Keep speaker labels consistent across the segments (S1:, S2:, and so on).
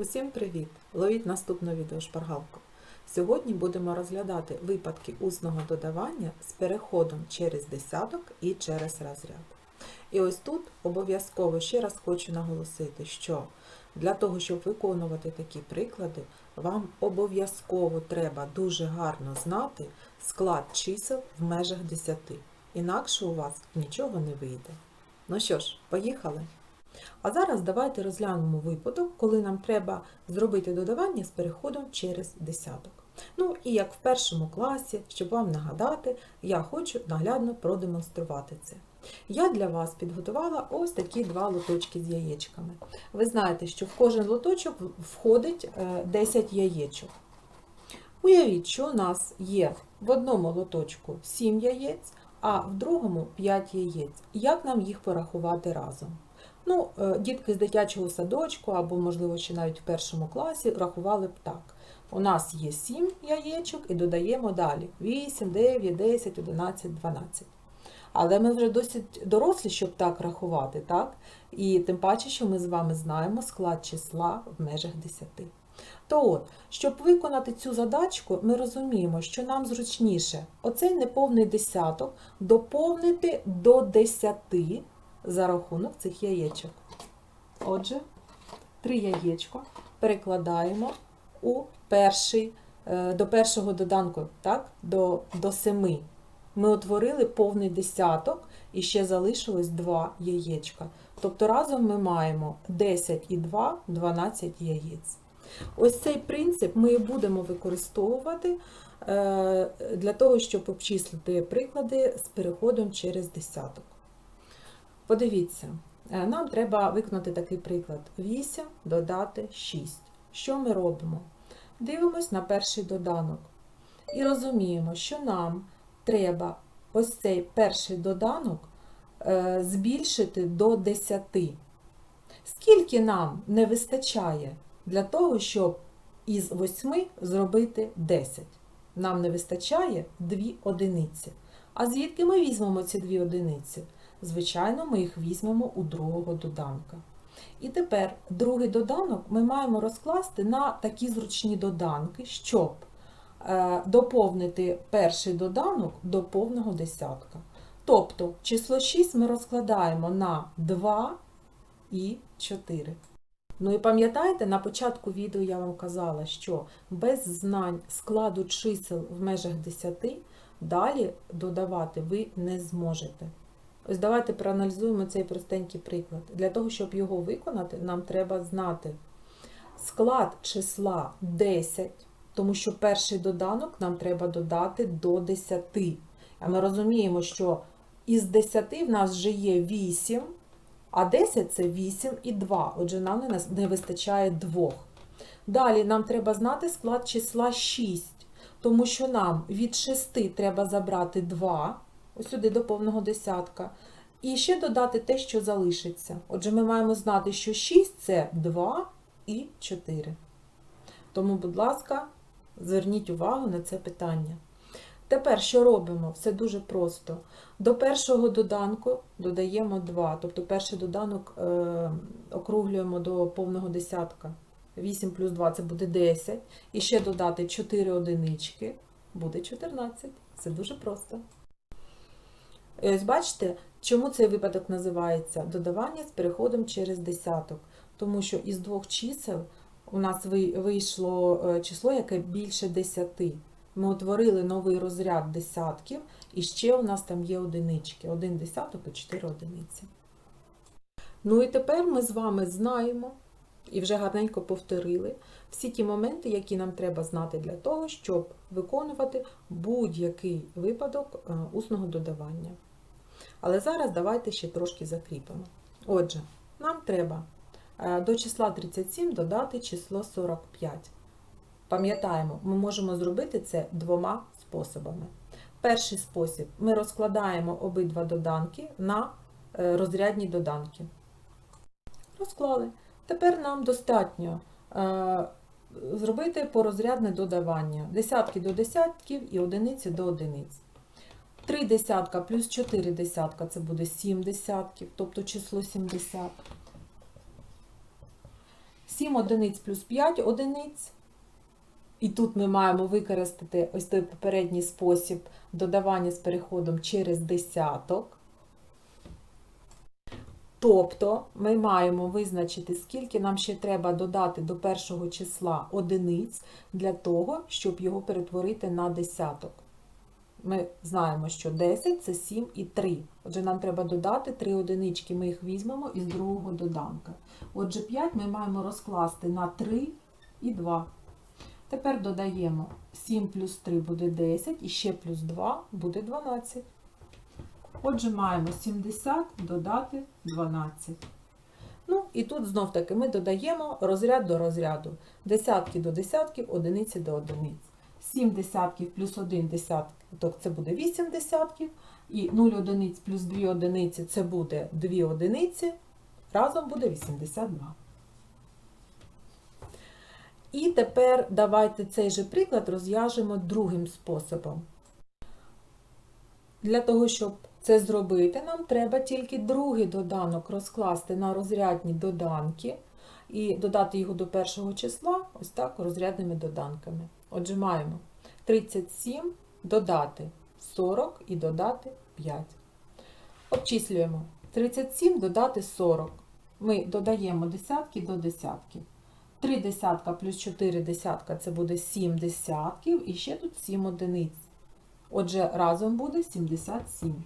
S1: Усім привіт! Ловіть наступну відеошпаргалку. Сьогодні будемо розглядати випадки усного додавання з переходом через десяток і через розряд. І ось тут обов'язково ще раз хочу наголосити, що для того, щоб виконувати такі приклади, вам обов'язково треба дуже гарно знати склад чисел в межах 10. Інакше у вас нічого не вийде. Ну що ж, поїхали! А зараз давайте розглянемо випадок, коли нам треба зробити додавання з переходом через десяток. Ну і як в першому класі, щоб вам нагадати, я хочу наглядно продемонструвати це. Я для вас підготувала ось такі два лоточки з яєчками. Ви знаєте, що в кожен лоточок входить е, 10 яєчок. Уявіть, що у нас є в одному лоточку 7 яєць, а в другому 5 яєць. Як нам їх порахувати разом? Ну, е, дітки з дитячого садочку або, можливо, ще навіть в першому класі рахували б так. У нас є 7 яєчок і додаємо далі 8, 9, 10, 11, 12. Але ми вже досить дорослі, щоб так рахувати, так? І тим паче, що ми з вами знаємо склад числа в межах 10. То от, щоб виконати цю задачку, ми розуміємо, що нам зручніше оцей неповний десяток доповнити до 10 за рахунок цих яєчок. Отже, три яєчка перекладаємо у перший, е, до першого доданку, так? до, до 7. Ми утворили повний десяток і ще залишилось 2 яєчка. Тобто разом ми маємо 10 і 2 – 12 яєць. Ось цей принцип ми і будемо використовувати е, для того, щоб обчислити приклади з переходом через десяток. Подивіться, е, нам треба виконати такий приклад. 8 додати 6. Що ми робимо? Дивимось на перший доданок. І розуміємо, що нам треба ось цей перший доданок е, збільшити до 10. Скільки нам не вистачає для того, щоб із 8 зробити 10? Нам не вистачає 2 одиниці. А звідки ми візьмемо ці 2 одиниці? Звичайно, ми їх візьмемо у другого доданка. І тепер другий доданок ми маємо розкласти на такі зручні доданки, щоб е, доповнити перший доданок до повного десятка. Тобто число 6 ми розкладаємо на 2 і 4. Ну і пам'ятаєте, на початку відео я вам казала, що без знань складу чисел в межах 10 далі додавати ви не зможете. Ось давайте проаналізуємо цей простенький приклад. Для того, щоб його виконати, нам треба знати склад числа 10, тому що перший доданок нам треба додати до 10. А ми розуміємо, що із 10 в нас вже є 8, а 10 це 8 і 2. Отже, нам не вистачає 2. Далі нам треба знати склад числа 6, тому що нам від 6 треба забрати 2 ось сюди до повного десятка. І ще додати те, що залишиться. Отже, ми маємо знати, що 6 це 2 і 4. Тому, будь ласка, зверніть увагу на це питання. Тепер що робимо? Все дуже просто. До першого доданку додаємо 2, тобто перший доданок е, округлюємо до повного десятка. 8 плюс 2 це буде 10. І ще додати 4 одинички, буде 14. Це дуже просто. Ось бачите, чому цей випадок називається додавання з переходом через десяток. Тому що із двох чисел у нас вийшло число, яке більше 10. Ми утворили новий розряд десятків, і ще у нас там є одинички. Один десяток і 4 одиниці. Ну і тепер ми з вами знаємо і вже гарненько повторили всі ті моменти, які нам треба знати для того, щоб виконувати будь-який випадок усного додавання. Але зараз давайте ще трошки закріпимо. Отже, нам треба до числа 37 додати число 45. Пам'ятаємо, ми можемо зробити це двома способами. Перший спосіб ми розкладаємо обидва доданки на розрядні доданки. Розклали. Тепер нам достатньо зробити порозрядне додавання. Десятки до десятків і одиниці до одиниць. 3 десятка плюс 4 десятка це буде 7 десятків, тобто число 70. 7 одиниць плюс 5 одиниць. І тут ми маємо використати ось той попередній спосіб додавання з переходом через десяток. Тобто ми маємо визначити, скільки нам ще треба додати до першого числа одиниць для того, щоб його перетворити на десяток. Ми знаємо, що 10 це 7 і 3. Отже, нам треба додати 3 одинички, ми їх візьмемо із другого доданка. Отже, 5 ми маємо розкласти на 3 і 2. Тепер додаємо 7 плюс 3 буде 10, і ще плюс 2 буде 12. Отже, маємо 70 додати 12. Ну, і тут знов таки ми додаємо розряд до розряду. Десятки до десятків, одиниці до одиниць. 7 десятків плюс 1 десяток це буде 8 десятків. І 0 одиниць плюс 2 одиниці це буде 2 одиниці. Разом буде 82. І тепер давайте цей же приклад розв'яжемо другим способом. Для того, щоб це зробити, нам треба тільки другий доданок розкласти на розрядні доданки і додати його до першого числа, ось так, розрядними доданками. Отже, маємо 37 додати 40 і додати 5. Обчислюємо 37 додати 40. Ми додаємо десятки до десятків. 3 десятка плюс 4 десятка це буде 7 десятків і ще тут 7 одиниць. Отже, разом буде 77.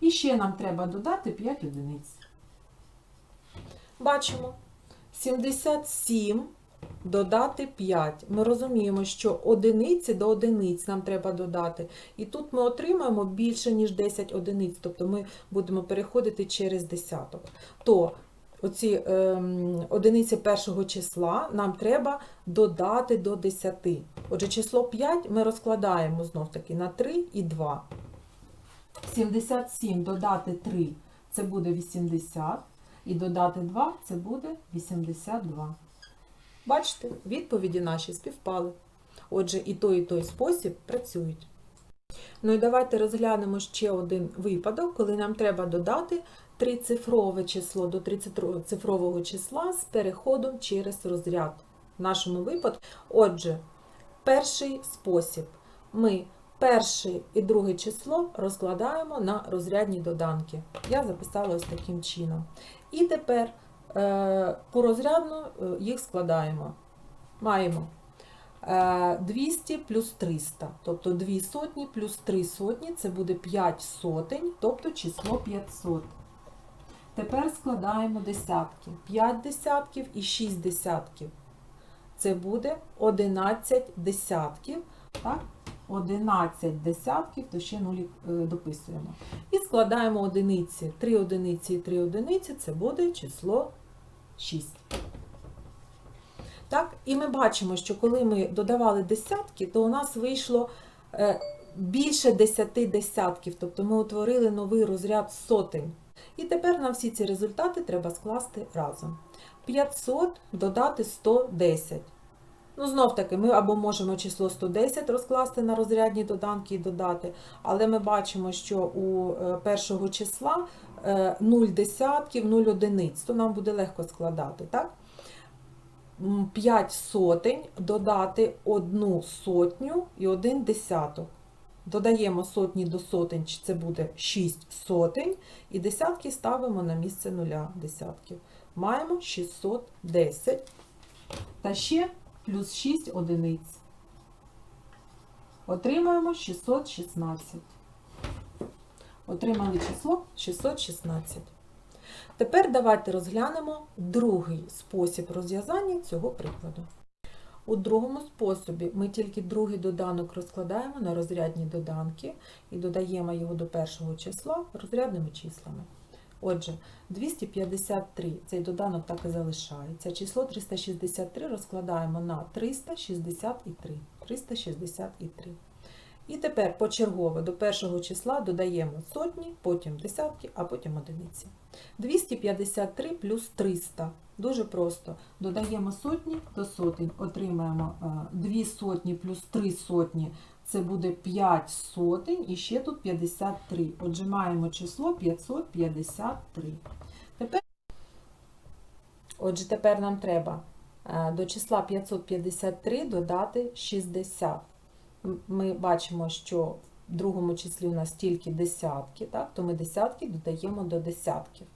S1: І ще нам треба додати 5 одиниць. Бачимо. 77 додати 5. Ми розуміємо, що одиниці до одиниць нам треба додати. І тут ми отримаємо більше, ніж 10 одиниць, тобто ми будемо переходити через десяток. То оці ем, одиниці першого числа нам треба додати до 10. Отже, число 5 ми розкладаємо знов таки на 3 і 2. 77 додати 3 це буде 80, і додати 2 це буде 82. Бачите, відповіді наші співпали. Отже, і той, і той спосіб працюють. Ну і давайте розглянемо ще один випадок, коли нам треба додати трицифрове число до 30-цифрового числа з переходом через розряд. В нашому випадку. Отже, перший спосіб. Ми перше і друге число розкладаємо на розрядні доданки. Я записала ось таким чином. І тепер порозрядно е, їх складаємо. Маємо е, 200 плюс 300, тобто 2 сотні плюс 3 сотні це буде 5 сотень, тобто число 500. Тепер складаємо десятки. 5 десятків і 6 десятків. Це буде 11 десятків. Так? 11 десятків, то ще нулі е, дописуємо. І складаємо одиниці. 3 одиниці і 3 одиниці це буде число 6. Так, і ми бачимо, що коли ми додавали десятки, то у нас вийшло е, більше 10 десятків, тобто ми утворили новий розряд сотень. І тепер на всі ці результати треба скласти разом. 500 додати 110. Ну, знов таки, ми або можемо число 110 розкласти на розрядні доданки і додати, але ми бачимо, що у е, першого числа 0 десятків, 0 одиниць, то нам буде легко складати. так? 5 сотень додати 1 сотню і 1 десяток. Додаємо сотні до сотень, це буде 6 сотень, і десятки ставимо на місце нуля десятків. Маємо 610. Та ще плюс 6 одиниць. Отримаємо 616. Отримали число 616. Тепер давайте розглянемо другий спосіб розв'язання цього прикладу. У другому способі ми тільки другий доданок розкладаємо на розрядні доданки і додаємо його до першого числа розрядними числами. Отже, 253 цей доданок так і залишається. Число 363 розкладаємо на 363. 363. І тепер почергово до першого числа додаємо сотні, потім десятки, а потім одиниці. 253 плюс 300. Дуже просто. Додаємо сотні до сотень, отримаємо 2 сотні плюс 3 сотні. Це буде 5 сотень і ще тут 53. Отже, маємо число 553. Тепер Отже, тепер нам треба е, до числа 553 додати 60. Ми бачимо, що в другому числі у нас тільки десятки, так? то ми десятки додаємо до десятків.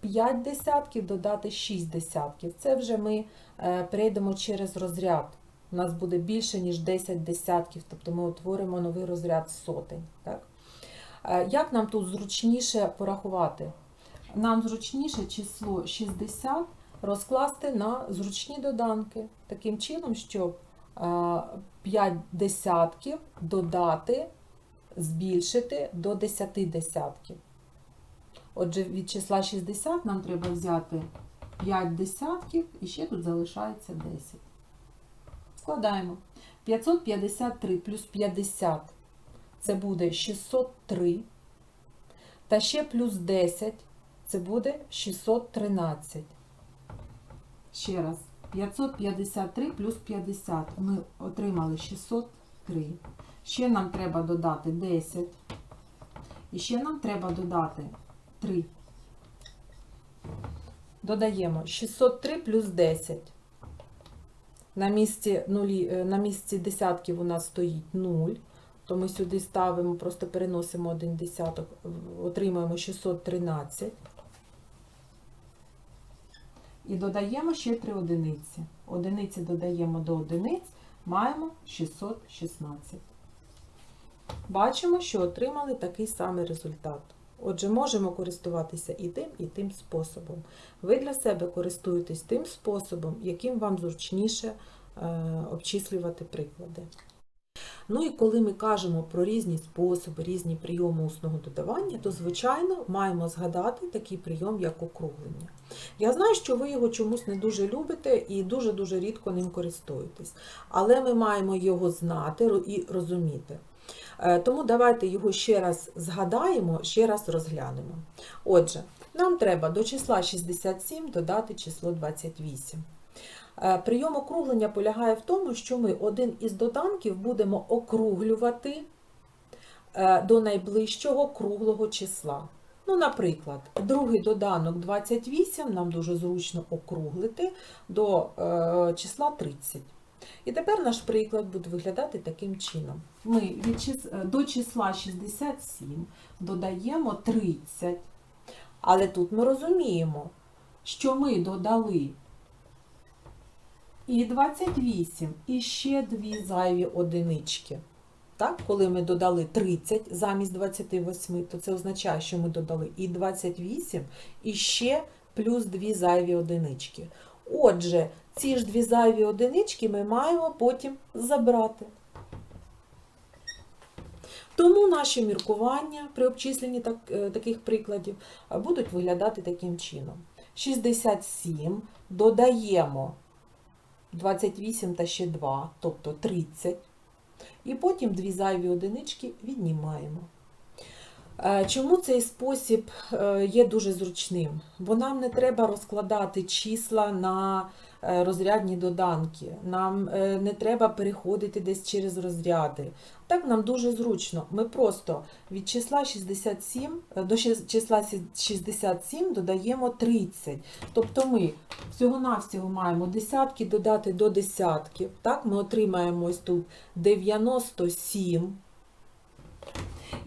S1: 5 десятків додати 6 десятків. Це вже ми е, перейдемо через розряд. У нас буде більше, ніж 10 десятків, тобто ми утворимо новий розряд сотень. Так? Е, Як нам тут зручніше порахувати? Нам зручніше число 60 розкласти на зручні доданки, таким чином, щоб 5 десятків додати, збільшити до 10 десятків. Отже, від числа 60 нам треба взяти 5 десятків і ще тут залишається 10. Складаємо. 553 плюс 50 це буде 603. Та ще плюс 10 це буде 613. Ще раз. 553 плюс 50. Ми отримали 603. Ще нам треба додати 10. І ще нам треба додати 3. Додаємо 603 плюс 10. На місці, нулі, е, на місці десятків у нас стоїть 0. То ми сюди ставимо, просто переносимо один десяток, отримаємо 613. І додаємо ще 3 одиниці. Одиниці додаємо до одиниць, маємо 616. Бачимо, що отримали такий самий результат. Отже, можемо користуватися і тим, і тим способом. Ви для себе користуєтесь тим способом, яким вам зручніше е, обчислювати приклади. Ну і коли ми кажемо про різні способи, різні прийоми усного додавання, то, звичайно, маємо згадати такий прийом, як округлення. Я знаю, що ви його чомусь не дуже любите і дуже-дуже рідко ним користуєтесь. Але ми маємо його знати і розуміти. Е, Тому давайте його ще раз згадаємо, ще раз розглянемо. Отже, нам треба до числа 67 додати число 28. Е, Прийом округлення полягає в тому, що ми один із доданків будемо округлювати е, до найближчого круглого числа. Ну, наприклад, другий доданок 28 нам дуже зручно округлити до е, числа 30. І тепер наш приклад буде виглядати таким чином. Ми від чис... до числа 67 додаємо 30. Але тут ми розуміємо, що ми додали і 28, і ще дві зайві одинички. Так, коли ми додали 30 замість 28, то це означає, що ми додали і 28, і ще плюс дві зайві одинички. Отже, ці ж дві зайві одинички ми маємо потім забрати. Тому наші міркування при обчисленні так, е, таких прикладів будуть виглядати таким чином. 67 додаємо 28 та ще 2, тобто 30. І потім дві зайві одинички віднімаємо. Е, Чому цей спосіб е, є дуже зручним? Бо нам не треба розкладати числа на розрядні доданки, нам е, не треба переходити десь через розряди. Так нам дуже зручно. Ми просто від числа 67 е, до числа 67 додаємо 30. Тобто ми всього-навсього маємо десятки додати до десятків. Так, ми отримаємо ось тут 97.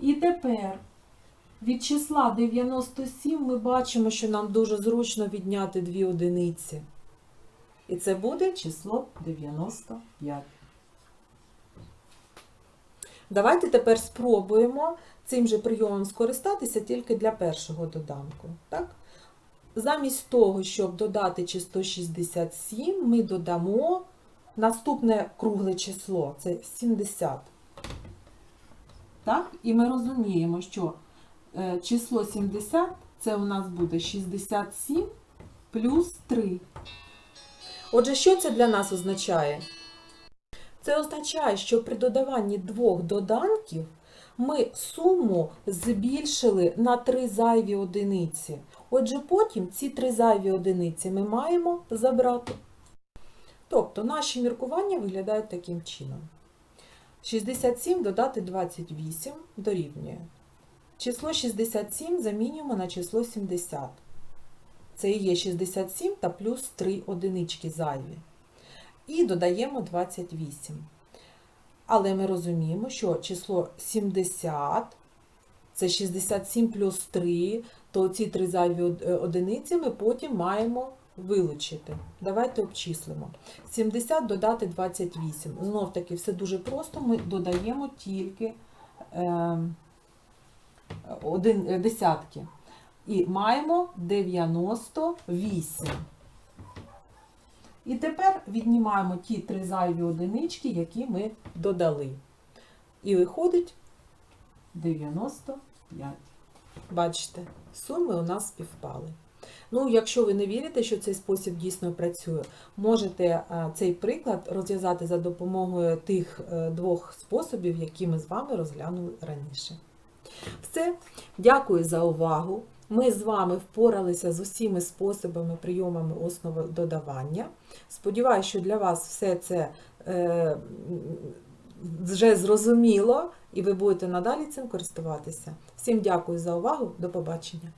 S1: І тепер від числа 97 ми бачимо, що нам дуже зручно відняти дві одиниці. І це буде число 95. Давайте тепер спробуємо цим же прийомом скористатися тільки для першого доданку. Так? Замість того, щоб додати число 67, ми додамо наступне кругле число це 70. Так? І ми розуміємо, що е, число 70 це у нас буде 67 плюс 3. Отже, що це для нас означає? Це означає, що при додаванні двох доданків ми суму збільшили на три зайві одиниці. Отже, потім ці три зайві одиниці ми маємо забрати. Тобто наші міркування виглядають таким чином. 67 додати 28 дорівнює. Число 67 замінюємо на число 70. Це є 67 та плюс 3 одинички зайві. І додаємо 28. Але ми розуміємо, що число 70 це 67 плюс 3, то ці три зайві е, одиниці ми потім маємо вилучити. Давайте обчислимо. 70 додати 28. Знов таки все дуже просто. Ми додаємо тільки е, один, десятки. І маємо 98. І тепер віднімаємо ті три зайві одинички, які ми додали. І виходить 95. Бачите, суми у нас співпали. Ну, якщо ви не вірите, що цей спосіб дійсно працює, можете е, цей приклад розв'язати за допомогою тих е, двох способів, які ми з вами розглянули раніше. Все, дякую за увагу. Ми з вами впоралися з усіма способами, прийомами основи додавання. Сподіваюся, що для вас все це е, вже зрозуміло, і ви будете надалі цим користуватися. Всім дякую за увагу. До побачення!